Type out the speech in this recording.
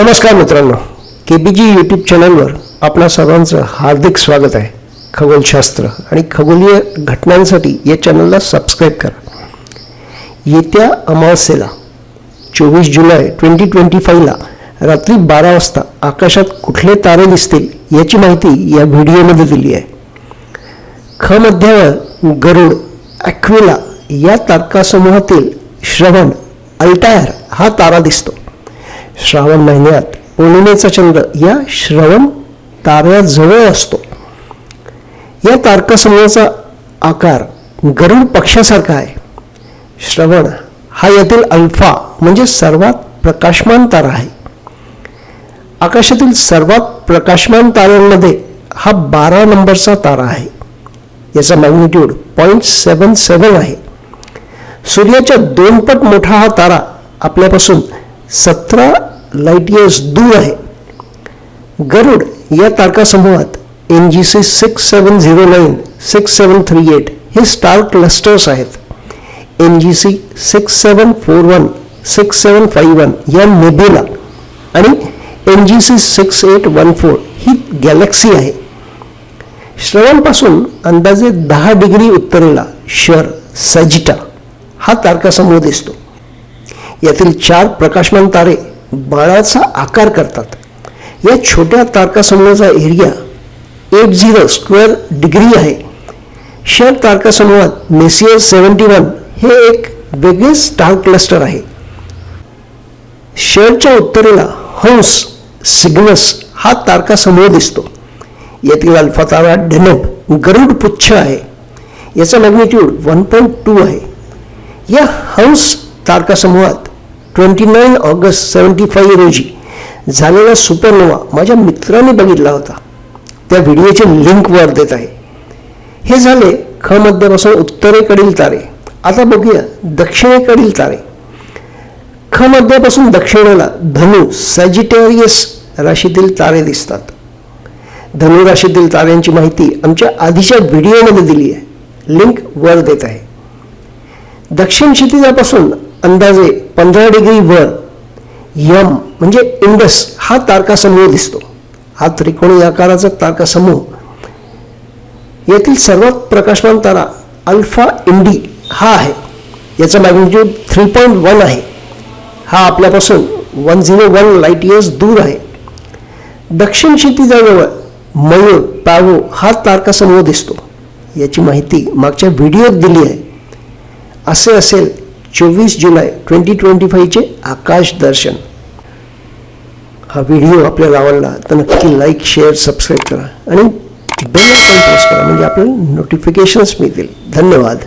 नमस्कार मित्रांनो के बी जी यूट्यूब चॅनलवर आपणा सर्वांचं हार्दिक स्वागत आहे. खगोलशास्त्र आणि खगोलीय घटनांसाठी या चॅनलला सबस्क्राईब करा. येत्या अमावस्येला चोवीस जुलै ट्वेंटी ट्वेंटी फाईव्हला रात्री बारा वाजता आकाशात कुठले तारे दिसतील याची माहिती या व्हिडिओमध्ये दिली आहे. ख मध्यावर गरुड ॲक्विला या तारकासमूहातील श्रवण अल्टायर हा तारा दिसतो. श्रावण महिन्यात पौर्णिमेचा चंद्र या श्रवण ताऱ्याजवळ असतो. या तारकासमूहाचा आकार गरुड पक्षासारखा आहे. श्रवण हा यातील अल्फा म्हणजे सर्वात प्रकाशमान तारा आहे. आकाशातील सर्वात प्रकाशमान ताऱ्यांमध्ये हा बारा नंबरचा तारा आहे. याचा मॅग्निट्यूड पॉईंट सेवन सेवन आहे. सूर्याच्या दोन पट मोठा हा तारा आपल्यापासून सतरा लाइट इयर्स दूर आहे. गरुड या तारकासमूहात N G C six seven zero nine six seven three eight हे स्टार क्लस्टर्स आहेत. N G C six seven four one six seven five one या नेब्युला आणि N G C six eight one four ही galaxy आहे. श्रवणपासून अंदाजे दहा degree उत्तरेला शर सजिटा हा तारकासमूह दिसतो. यातील चार प्रकाशमान तारे बाळाचा आकार करतात. या छोट्या तारकासमूहाचा area eight zero square degree आहे. शर तारकासमूहात मेसियर सेवन्टी वन हे एक वेगळे स्टार क्लस्टर आहे. शरच्या उत्तरेला हंस सिग्नस हा तारकासमूह दिसतो. यातील अल्फ़ा तारा डेनब गरुड पुच्छ आहे. याचा मॅग्निट्यूड वन पॉईंट टू आहे. या हंस तारकासमूहात twenty nine August seventy five रोजी झालेला सुपरनोवा माझ्या मित्राने बघितला होता. त्या व्हिडिओची लिंक वर देत आहे. हे झाले ख मध्यापासून उत्तरेकडील तारे. आता बघूया दक्षिणेकडील तारे. ख मध्यापासून दक्षिणेला धनु सॅजिटेरियस राशीतील तारे दिसतात. धनु राशीतील ताऱ्यांची माहिती आमच्या आधीच्या व्हिडिओमध्ये दिली आहे. लिंक वर देत आहे. दक्षिण क्षितिजापासून अंदाजे पंधरा डिग्री वर यम म्हणजे इंडस हा तारकासमूह दिसतो. हा त्रिकोणी आकाराचा तारकासमूह. यातील सर्वात प्रकाशमान तारा अल्फा इंडी हा आहे. याचा मॅग्निट्यूड थ्री पॉईंट वन आहे. हा आपल्यापासून one zero one light years दूर आहे. दक्षिण क्षितिजाजवळ मयूर पावो हा तारकासमूह दिसतो. याची माहिती मागच्या व्हिडिओत दिली आहे. असे असेल चोवीस जुलै ट्वेंटी ट्वेंटी फाईव्हचे आकाश दर्शन. हा व्हिडिओ आपल्याला आवडला तर नक्की लाईक शेअर सबस्क्राईब करा आणि बेल आयकॉन प्रेस करा म्हणजे आपल्याला नोटिफिकेशन्स मिळतील. धन्यवाद.